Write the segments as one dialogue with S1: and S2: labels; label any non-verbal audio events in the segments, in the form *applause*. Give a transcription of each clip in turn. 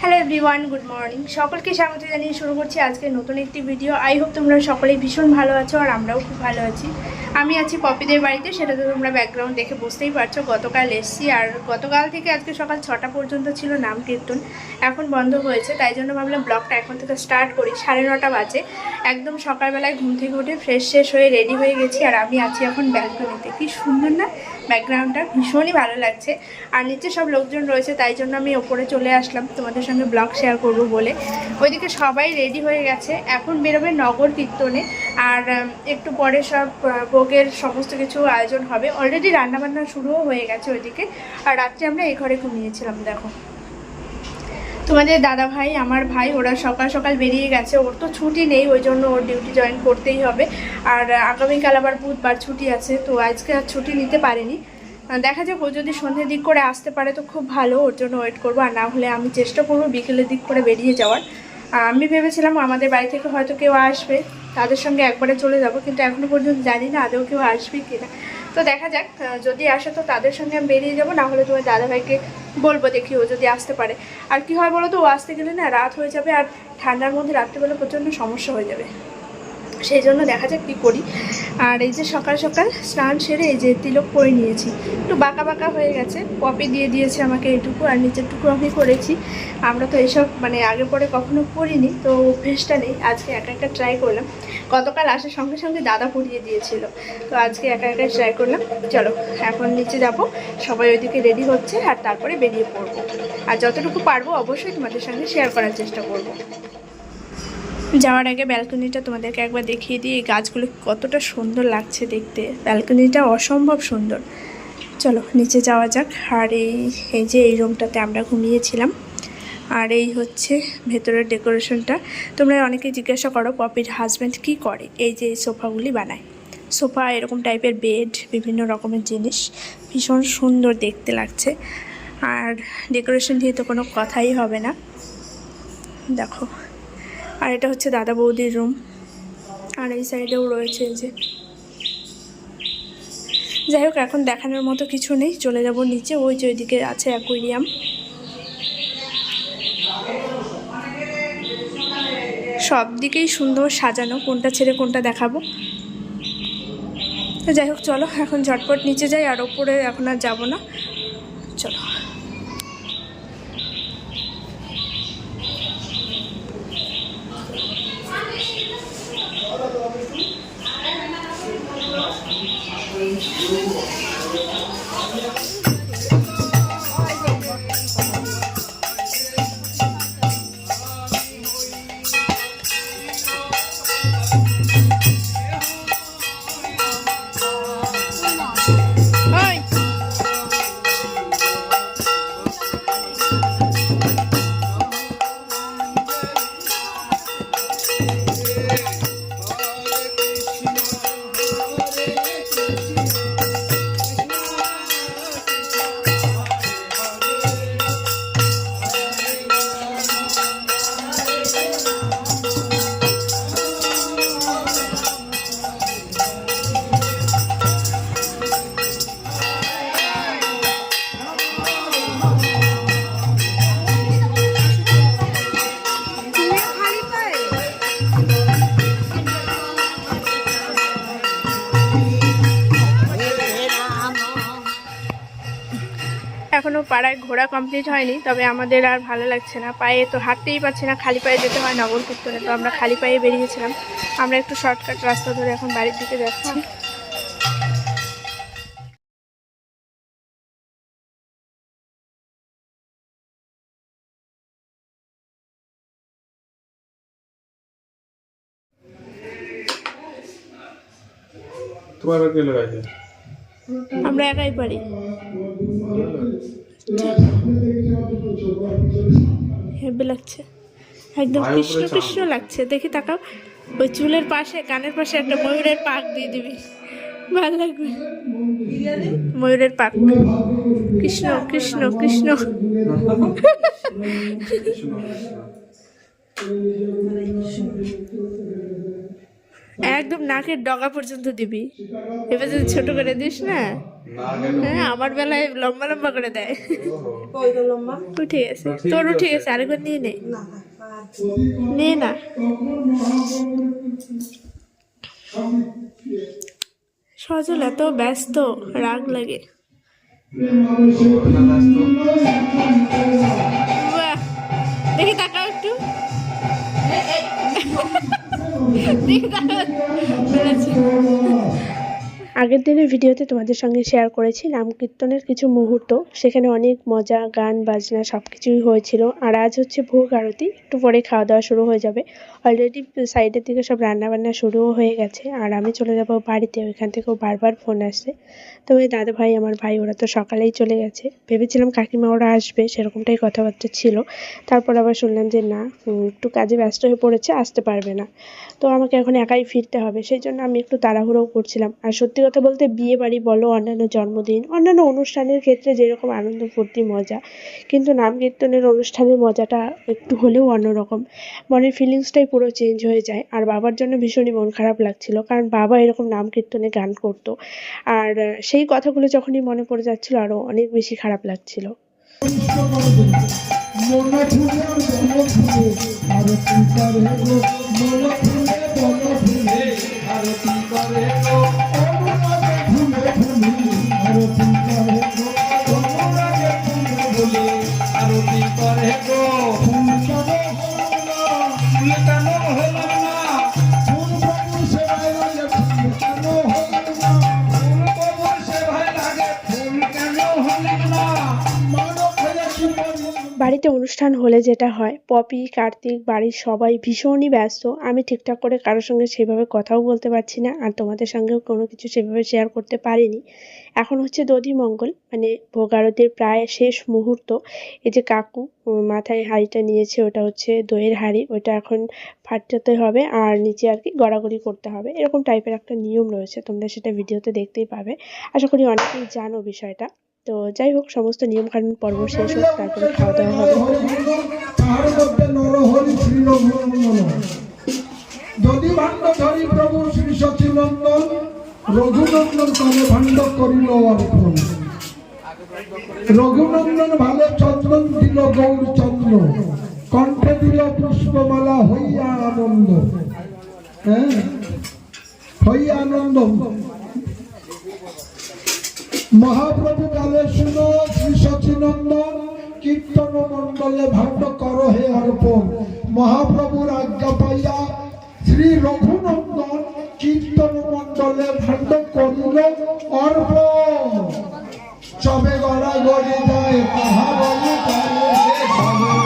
S1: Hello. Everyone good morning সকলকে স্বাগত জানিয়ে শুরু করছি আজকে নতুন একটি ভিডিও আই হোপ তোমরা সকলেই ভীষণ ভালো আছো আর আমরাও খুব ভালো আছি। আমি আছি পপিদের বাড়িতে সেটা তো তোমরা ব্যাকগ্রাউন্ড দেখে বুঝতেই পারছ, গতকাল এসছি আর গতকাল থেকে আজকে সকাল ছটা পর্যন্ত ছিল নাম কীর্তন। এখন বন্ধ হয়েছে, তাই জন্য ভাবলাম ব্লগটা এখন থেকে স্টার্ট করি, সাড়ে নটা বাজে। একদম সকালবেলায় ঘুম থেকে উঠে ফ্রেশ শেষ হয়ে রেডি হয়ে গেছি আর আমি আছি এখন ব্যালকনিতে কি সুন্দর না? ব্যাকগ্রাউন্ডটা ভীষণই ভালো লাগছে। আর নিচে সব লোকজন রয়েছে, তাই জন্য আমি ওপরে চলে আসলাম। তোমাদের সঙ্গে ব্লগ শেয়ার করব বলে। ওইদিকে সবাই রেডি হয়ে গেছে। এখন বেরোবে নগর কীর্তনে। আর একটু পরে সব ভোগের সমস্ত কিছু আয়োজন হবে। অলরেডি রান্নাবান্না শুরুও হয়ে গেছে ওইদিকে। আর রাত্রে আমরা এই ঘরে ঘুমিয়েছিলাম, দেখো। তোমাদের দাদা ভাই, আমার ভাই, ওরা সকাল সকাল বেরিয়ে গেছে। ওর তো ছুটি নেই, ওই জন্য ওর ডিউটি জয়েন করতেই হবে। আর, আগামীকাল আবার বুধবার ছুটি আছে, তো আজকে আর ছুটি নিতে পারেনি। দেখা যাক ও যদি সন্ধ্যের দিক করে আসতে পারে তো খুব ভালো, ওর জন্য ওয়েট করব। আর না হলে আমি চেষ্টা করব বিকেলের দিক করে বেরিয়ে যাওয়ার। আমি ভেবেছিলাম আমাদের বাড়ি থেকে হয়তো কেউ আসবে, তাদের সঙ্গে একবারে চলে যাব, কিন্তু এখনও পর্যন্ত জানি না আদৌ কেউ আসবে কি না তো দেখা যাক যদি আসে তো তাদের সঙ্গে আমি বেরিয়ে যাব, না হলে তোমার দাদাভাইকে বলব দেখি ও যদি আসতে পারে। আর কি হয় বলো তো, ও আসতে গেলে না রাত হয়ে যাবে, আর ঠান্ডার মধ্যে রাত্রিবেলা প্রচণ্ড সমস্যা হয়ে যাবে। সেই জন্য দেখা যাক কী করি। আর এই যে সকাল সকাল স্নান সেরে এই যে তিলক করে নিয়েছি। একটু বাঁকা বাঁকা হয়ে গেছে, কপি দিয়ে দিয়েছে আমাকে এইটুকু আর নিচেরটুকু আমি করেছি। আমরা তো এসব মানে আগে পরে কখনো করিনি, তো অভ্যেসটা নেই, আজকে একা একা ট্রাই করলাম। গতকাল আসার সঙ্গে সঙ্গে দাদা পরিয়ে দিয়েছিল, তো আজকে একা একা ট্রাই করলাম। চলো, এখন নিচে যাব, সবাই ওইদিকে রেডি হচ্ছে, আর তারপরে বেরিয়ে পড়ব। আর যতটুকু পারব অবশ্যই তোমাদের সঙ্গে শেয়ার করার চেষ্টা করব। যাওয়ার আগে ব্যালকনিটা তোমাদেরকে একবার দেখিয়ে দিই। এই গাছগুলো কতটা সুন্দর লাগছে দেখতে। ব্যালকনিটা অসম্ভব সুন্দর। চলো, নিচে যাওয়া যাক। আর এই এই যে এই রুমটাতে আমরা ঘুমিয়েছিলাম। আর এই হচ্ছে ভেতরের ডেকোরেশনটা। তোমরা অনেকে জিজ্ঞাসা করো, পপির হাজব্যান্ড কি করে? এই যে সোফাগুলি বানায়। সোফা এরকম টাইপের বেড, বিভিন্ন রকমের জিনিস। ভীষণ সুন্দর দেখতে লাগছে। আর ডেকোরেশন দিয়ে তো কোনো কথাই হবে না। দেখো আর এটা হচ্ছে দাদা বৌদির রুম আর এই সাইডেও রয়েছে এই যে। যাই হোক, এখন দেখানোর মতো কিছু নেই। চলে যাব নিচে। ওই যে ওইদিকে আছে অ্যাকুইরিয়াম সব দিকেই সুন্দর সাজানো। কোনটা ছেড়ে কোনটা দেখাবো। যাই হোক, চলো, এখন ঝটপট নিচে যাই। আর ওপরে এখন আর যাব না। চলো। পাড়ায় ঘোরা কমপ্লিট হয়নি তবে আমাদের আর ভালো লাগছে না। পায়ে তো হাঁটতেই পারছি না খালি পায়ে যেতে হয় নগর কীর্তনে। তো আমরা খালি পায়ে বেরিয়েছিলাম। আমরা একটু শর্টকাট রাস্তা ধরে এখন বাড়ির দিকে যাচ্ছি।
S2: তোমার কে লাগাইছে
S1: আমরা একাই পারি হেভি লাগছে। একদম কৃষ্ণ কৃষ্ণ লাগছে। দেখি তাকাও। ওই চুলের পাশে কানের পাশে একটা ময়ূরের পাক দিয়ে দিবি। ভালো লাগবে। ময়ূরের পাক। কৃষ্ণ কৃষ্ণ কৃষ্ণ। *laughs* একদম নাকের ডগা পর্যন্ত দিবি। এবার যদি ছোট করে দিস না হ্যাঁ আমার বেলায় লম্বা লম্বা করে দেয়।
S3: ওই তো লম্বা
S1: উঠে গেছে। তোর উঠে গেছে, আরেকবার নিয়ে নে।
S3: না
S1: নে। সজল, এত ব্যস্ত, রাগ লাগে।
S2: না ব্যস্ত
S1: বাহ দেখি তাকাও একটু দেখি তাকাও বেড়াচ্ছি। আগের দিনের ভিডিওতে তোমাদের সঙ্গে শেয়ার করেছি নাম কীর্তনের কিছু মুহূর্ত। সেখানে অনেক মজা, গান, বাজনা সব কিছুই হয়েছিল। আর আজ হচ্ছে ভোগ আরতি। একটু পরে খাওয়া দাওয়া শুরু হয়ে যাবে। অলরেডি সাইডের দিকে সব রান্না বান্না শুরুও হয়ে গেছে। আর আমি চলে যাব বাড়িতে। ওইখান থেকেও বারবার ফোন আসছে। তো ওই দাদা ভাই আমার ভাই, ওরা তো সকালেই চলে গেছে। ভেবেছিলাম কাকিমা ওরা আসবে, সেরকমটাই কথাবার্তা ছিল। তারপর আবার শুনলাম যে না একটু কাজে ব্যস্ত হয়ে পড়েছে, আসতে পারবে না। তো আমাকে এখন একাই ফিরতে হবে। সেই জন্য আমি একটু তাড়াহুড়োও করছিলাম। আর সত্যি কথা বলতে বিয়ে বাড়ি বলো, অন্যান্য জন্মদিন, অন্যান্য অনুষ্ঠানের ক্ষেত্রে যেরকম আনন্দ, ফুর্তি, মজা, কিন্তু নাম কীর্তনের অনুষ্ঠানের মজাটা একটু হলেও অন্যরকম। মনের ফিলিংসটাই পুরো চেঞ্জ হয়ে যায়। আর বাবার জন্য ভীষণই মন খারাপ লাগছিল, কারণ বাবা এরকম নাম কীর্তনে গান করতো। আর সেই কথাগুলো যখনই মনে পড়ে যাচ্ছিল আরও অনেক বেশি খারাপ লাগছিল। বাড়িতে অনুষ্ঠান হলে যেটা হয়, পপি, কার্তিক, বাড়ির সবাই ভীষণই ব্যস্ত। আমি ঠিকঠাক করে কারোর সঙ্গে সেভাবে কথাও বলতে পারছি না আর তোমাদের সঙ্গেও কোনো কিছু সেভাবে শেয়ার করতে পারিনি। এখন হচ্ছে দধি মঙ্গল মানে ভোগ আরতির প্রায় শেষ মুহূর্ত। এই যে কাকু মাথায় হাঁড়িটা নিয়েছে, ওটা হচ্ছে দইয়ের হাঁড়ি, ওটা এখন ফাটাতে হবে আর নিচে আর কি গড়াগড়ি করতে হবে। এরকম টাইপের একটা নিয়ম রয়েছে, তোমরা সেটা ভিডিওতে দেখতেই পাবে। আশা করি অনেকেই জানো বিষয়টা। তো যাই হোক, সমস্ত নিয়মকানুন পর্ব শেষ হোক, তারপরে খাওয়া দাওয়া হবে।
S4: যদি ভাণ্ড ধরি প্রভু শ্রী সচিনন্দন রঘুনন্দন তবে ভাণ্ড করিল অর্পণ। রঘুনন্দন ভালে চন্দন দিল গৌর চন্দ্র কণ্ঠে দিল পুষ্পমালা, হইয়া আনন্দ। হ্যাঁ? হইয়া আনন্দ। মহাপ্রভু কালে শুনো, শ্রী সচিনন্দন, কীর্তন মণ্ডলে ভাণ্ড কর হে অর্পণ। মহাপ্রভুর আজ্ঞা পাইয়া শ্রী রঘুনন্দন কীর্তন মণ্ডলে ভাণ্ড করিল, অর্পণ। সবে গড়া গড়ি যায় তাহা বলি তারে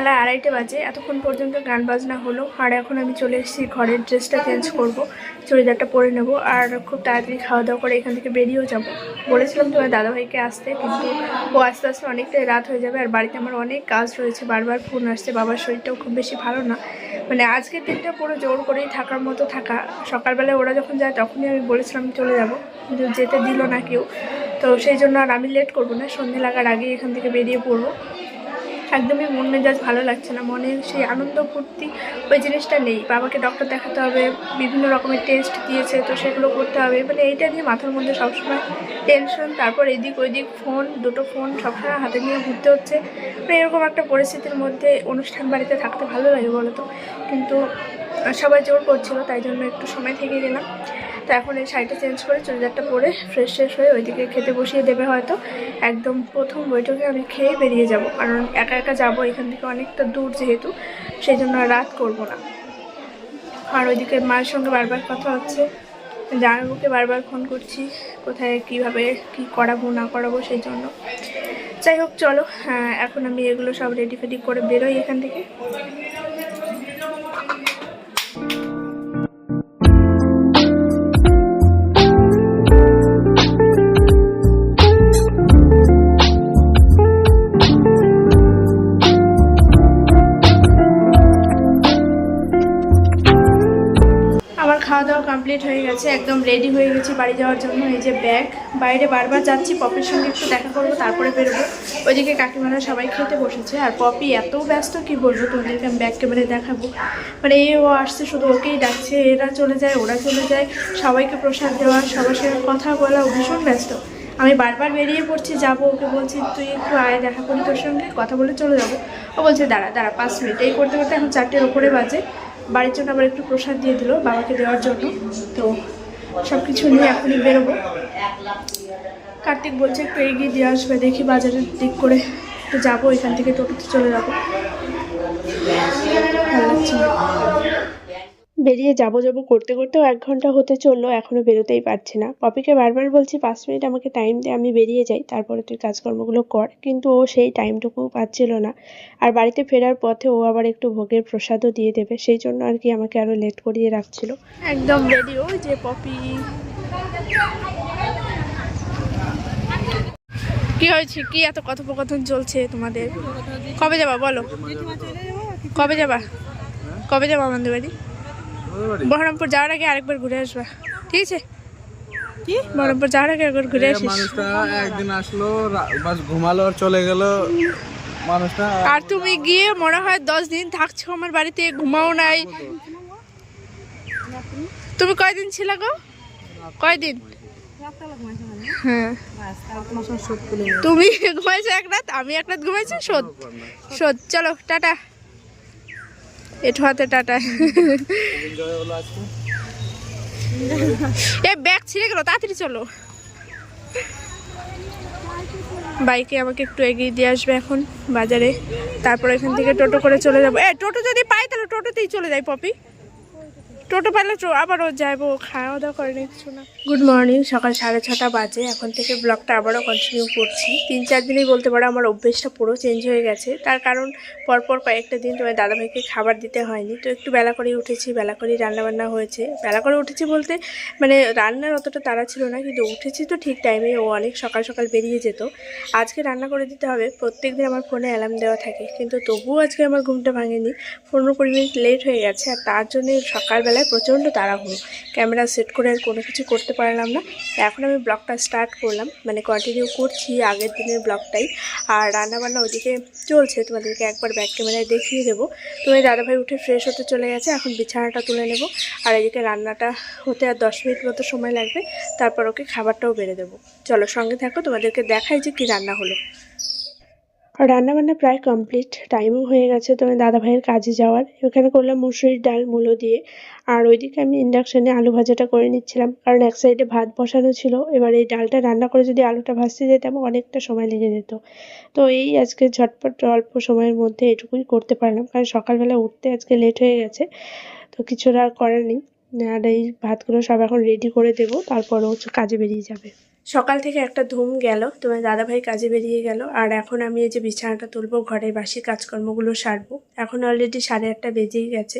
S4: বেলা
S1: আড়াইটে বাজে। এতক্ষণ পর্যন্ত গান বাজনা হলো। আর এখন আমি চলে এসেছি, ঘরের ড্রেসটা চেঞ্জ করব। চুড়িদারটা পরে নেব আর খুব তাড়াতাড়ি খাওয়া দাওয়া করে এখান থেকে বেরিয়েও যাব। বলেছিলাম তোমার দাদাভাইকে আসতে, কিন্তু ও আস্তে আস্তে অনেকটাই রাত হয়ে যাবে। আর বাড়িতে আমার অনেক কাজ রয়েছে। বারবার ফোন আসছে। বাবার শরীরটাও খুব বেশি ভালো না। মানে আজকের দিনটা পুরো জোর করেই থাকার মতো থাকা। সকালবেলায় ওরা যখন যায়, তখনই আমি বলেছিলাম চলে যাব। কিন্তু যেতে দিল না কেউ। তো সেই জন্য আর আমি লেট করব না। সন্ধে লাগার আগেই এখান থেকে বেরিয়ে পড়ব। একদমই মন মেজাজ ভালো লাগছে না, মনের সেই আনন্দ ফুর্তি ওই জিনিসটা নেই। বাবাকে ডক্টর দেখাতে হবে, বিভিন্ন রকমের টেস্ট দিয়েছে, তো সেগুলো করতে হবে। মানে এইটা নিয়ে মাথার মধ্যে সবসময় টেনশন তারপর এদিক ওইদিক ফোন দুটো ফোন সবসময় হাতে নিয়ে ঘুরতে হচ্ছে। মানে এরকম একটা পরিস্থিতির মধ্যে অনুষ্ঠান বাড়িতে থাকতে ভালো লাগে বলো তো? কিন্তু সবাই জোর করছিল, তাই জন্য একটু সময় থেকে গেলাম। তো এখন এই শাড়িটা চেঞ্জ করে চুড়িদারটা পরে ফ্রেশ ফ্রেশ হয়ে ওইদিকে খেতে বসিয়ে দেবে হয়তো। একদম প্রথম বৈঠকে আমি খেয়ে বেরিয়ে যাব কারণ একা একা যাব এখান থেকে অনেকটা দূর যেহেতু সেই জন্য রাত করব না। আর ওইদিকে মায়ের সঙ্গে বারবার কথা হচ্ছে জামাইবাবুকে বারবার ফোন করছি কোথায় কীভাবে কি করাবো না করাবো সেই জন্য যাই হোক চলো হ্যাঁ, এখন আমি এগুলো সব রেডি ফেডি করে বেরোই এখান থেকে। কমপ্লিট হয়ে গেছে, একদম রেডি হয়ে গেছি বাড়ি যাওয়ার জন্য। এই যে ব্যাগ বাইরে বারবার যাচ্ছি, পপির সঙ্গে একটু দেখা করব, তারপরে বেরোবো। ওইদিকে কাকিমারা সবাই খেতে বসেছে, আর পপি এত ব্যস্ত, কি বলব তোমাদেরকে আমি ব্যাগ ক্যামেরায় দেখাবো। মানে এ ও আসছে, শুধু ওকেই ডাকছে, এরা চলে যায়, ওরা চলে যায়, সবাইকে প্রসাদ দেওয়া, সবার সঙ্গে কথা বলা ভীষণ ব্যস্ত। আমি বারবার বেরিয়ে পড়ছি, যাব, ওকে বলছি, তুই একটু আয়, দেখা করি তোর সঙ্গে, কথা বলে চলে যাব। ও বলছে, দাঁড়া দাঁড়া, পাঁচ মিনিট। এই করতে করতে এখন চারটের ওপরে বাজে। বাড়ির জন্য আবার একটু প্রসাদ দিয়ে দিল, বাবাকে দেওয়ার জন্য। তো সব কিছু নিয়ে এখনই বেরোবো। কার্তিক বলছে একটু এগিয়ে দিয়ে আসবে, দেখি বাজারের দিক করে তো যাব, এখান থেকে টোটোতে চলে যাব। ভালো লাগছে। বেরিয়ে যাব যাব করতে করতেও এক ঘণ্টা হতে চলল, এখনও বেরোতেই পারছি না। পপিকে বারবার বলছি, পাঁচ মিনিট আমাকে টাইম দে, আমি বেরিয়ে যাই, তারপরে তুই কাজকর্মগুলো কর। কিন্তু ও সেই টাইমটুকু পাচ্ছিল না। আর বাড়িতে ফেরার পথে ও আবার একটু ভোগের প্রসাদও দিয়ে দেবে, সেই জন্য আর কি আমাকে আরও লেট করিয়ে রাখছিল। একদম রেডি ও যে পপি। কি হয়েছে? কি এত কথোপকথন চলছে তোমাদের? কবে যাবা বলো? কবে যাবা? কবে যাবা আমাদের বাড়ি? বহরমপুর যাওয়ার আগে আরেকবার ঘুরে আসবা। ঠিক আছে?
S3: কি?
S1: বহরমপুর যাওয়ার আগে একবার ঘুরে আসিস।
S2: মানুষটা একদিন আসলো বাস ঘুমালো আর চলে গেল। মানুষটা
S1: আর তুমি গিয়ে মনে হয় দশ দিন থাকছো আমার বাড়িতে ঘুমাও নাই। তুমি কয়দিন ছিল গো? কয়দিন? হ্যাঁ। তুমি ঘুমাইছো এক রাত আমি এক রাত ঘুমাইছি শোধ শোধ চলো টাটা। এঠো হাতে টাটা। এ, ব্যাগ ছিঁড়ে গেল, তাড়াতাড়ি চলো। বাইকে আমাকে একটু এগিয়ে দিয়ে আসবে এখন বাজারে। তারপর এখান থেকে টোটো করে চলে যাব। এ, টোটো যদি পাই তাহলে টোটোতেই চলে যাই, পপি। টোটো পেলে আবারও যাব খাওয়া দাওয়া করে কিছু না। গুড মর্নিং সকাল সাড়ে ছটা বাজে, এখন থেকে ব্লগটা আবারও কন্টিনিউ করছি। তিন চার দিনেই বলতে পারো আমার অভ্যেসটা পুরো চেঞ্জ হয়ে গেছে। তার কারণ পরপর কয়েকটা দিন তোমার দাদাভাইকে খাবার দিতে হয়নি, তো একটু বেলা করেই উঠেছি, বেলা করেই রান্নাবান্না হয়েছে। বেলা করে উঠেছি বলতে মানে রান্নার অতটা তাড়া ছিল না, কিন্তু উঠেছি তো ঠিক টাইমে ও অনেক সকাল সকাল বেরিয়ে যেত। আজকে রান্না করে দিতে হবে প্রত্যেক দিন আমার ফোনে অ্যালার্ম দেওয়া থাকে, কিন্তু তবুও আজকে আমার ঘুমটা ভাঙেনি। পনেরো কুড়ি মিনিট লেট হয়ে গেছে, আর তার জন্য সকালবেলায় প্রচণ্ড তাড়াহুড়ো। ক্যামেরা সেট করে আর কোনো কিছু করতে পারলাম না। এখন আমি ব্লগটা স্টার্ট করলাম মানে কন্টিনিউ করছি আগের দিনের ব্লগটাই। আর রান্নাবান্না ওইদিকে চলছে, তোমাদেরকে একবার ব্যাক ক্যামেরায় দেখিয়ে দেবো। তুমি দাদাভাই উঠে ফ্রেশ হতে চলে গেছে, এখন বিছানাটা তুলে নেব। আর এদিকে রান্নাটা হতে আর দশ মিনিট মতো সময় লাগবে, তারপর ওকে খাবারটাও বেড়ে দেবো। চলো সঙ্গে থাকো, তোমাদেরকে দেখাই যে কী রান্না হলো। রান্না বান্না প্রায় কমপ্লিট টাইমও হয়ে গেছে তো দাদা ভাইয়ের কাজে যাওয়ার। এখানে করলাম মুসুরির ডাল, মূলো দিয়ে। আর ওইদিকে আমি ইন্ডাকশানে আলু ভাজাটা করে নিচ্ছিলাম, কারণ এক সাইডে ভাত বসানো ছিল। এবার এই ডালটা রান্না করে যদি আলুটা ভাজতে যেতাম, অনেকটা সময় লেগে যেত। তো এই আজকে ঝটপট অল্প সময়ের মধ্যে এটুকুই করতে পারলাম, কারণ সকালবেলা উঠতে আজকে লেট হয়ে গেছে। তো কিছু আর করার নেই। আর এই ভাতগুলো সব এখন রেডি করে দেবো তারপর ও কাজে বেরিয়ে যাবে। সকাল থেকে একটা ধুম গেল তোমার দাদাভাই কাজে বেরিয়ে গেল, আর এখন আমি এই যে বিছানাটা তুলবো, ঘরের বাসি কাজকর্মগুলো সারবো। এখন অলরেডি সাড়ে আটটা বেজেই গেছে,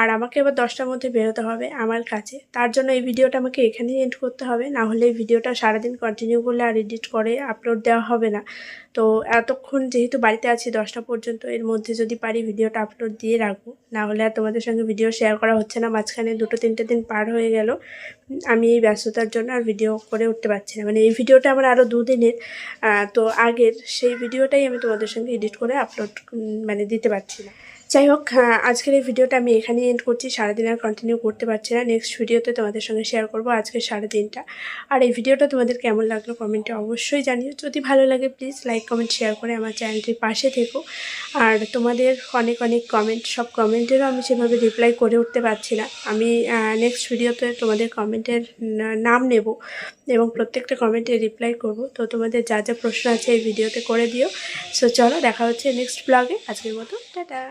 S1: আর আমাকে এবার দশটার মধ্যে বেরোতে হবে আমার কাছে। তার জন্য এই ভিডিওটা আমাকে এখানেই এন্ড করতে হবে, না হলে এই ভিডিওটা সারাদিন কন্টিনিউ করলে আর এডিট করে আপলোড দেওয়া হবে না। তো এতক্ষণ যেহেতু বাড়িতে আছি দশটা পর্যন্ত, এর মধ্যে যদি পারি ভিডিওটা আপলোড দিয়ে রাখব, না হলে আর তোমাদের সঙ্গে ভিডিও শেয়ার করা হচ্ছে না, মাঝখানে দুটো তিনটে দিন পার হয়ে গেল, আমি এই ব্যস্ততার জন্য আর ভিডিও করে উঠতে পারছি না। মানে এই ভিডিওটা আমার আরও দুদিনের দিনের তো আগের সেই ভিডিওটাই আমি তোমাদের সঙ্গে এডিট করে আপলোড মানে দিতে পারছি না। যাই হোক আহ, আজকের এই ভিডিওটা আমি এখানেই এন্ড করছি। সারাদিন আর কন্টিনিউ করতে পারছি না। নেক্সট ভিডিওতে তোমাদের সঙ্গে শেয়ার করব আজকের সারাদিনটা। আর এই ভিডিওটা তোমাদের কেমন লাগল কমেন্টে অবশ্যই জানিও। যদি ভালো লাগে প্লিজ লাইক কমেন্ট শেয়ার করে আমার চ্যানেলটির পাশে থেকো। আর তোমাদের অনেক অনেক কমেন্ট সব কমেন্টেরও আমি সেভাবে রিপ্লাই করে উঠতে পারছি না। আমি নেক্সট ভিডিওতে তোমাদের কমেন্টের নাম নেব এবং প্রত্যেকটা কমেন্টে রিপ্লাই করব। তো তোমাদের যা যা প্রশ্ন আছে এই ভিডিওতে করে দিও। সো চলো দেখা হচ্ছে নেক্সট ব্লগে আজকের মতো টাটা।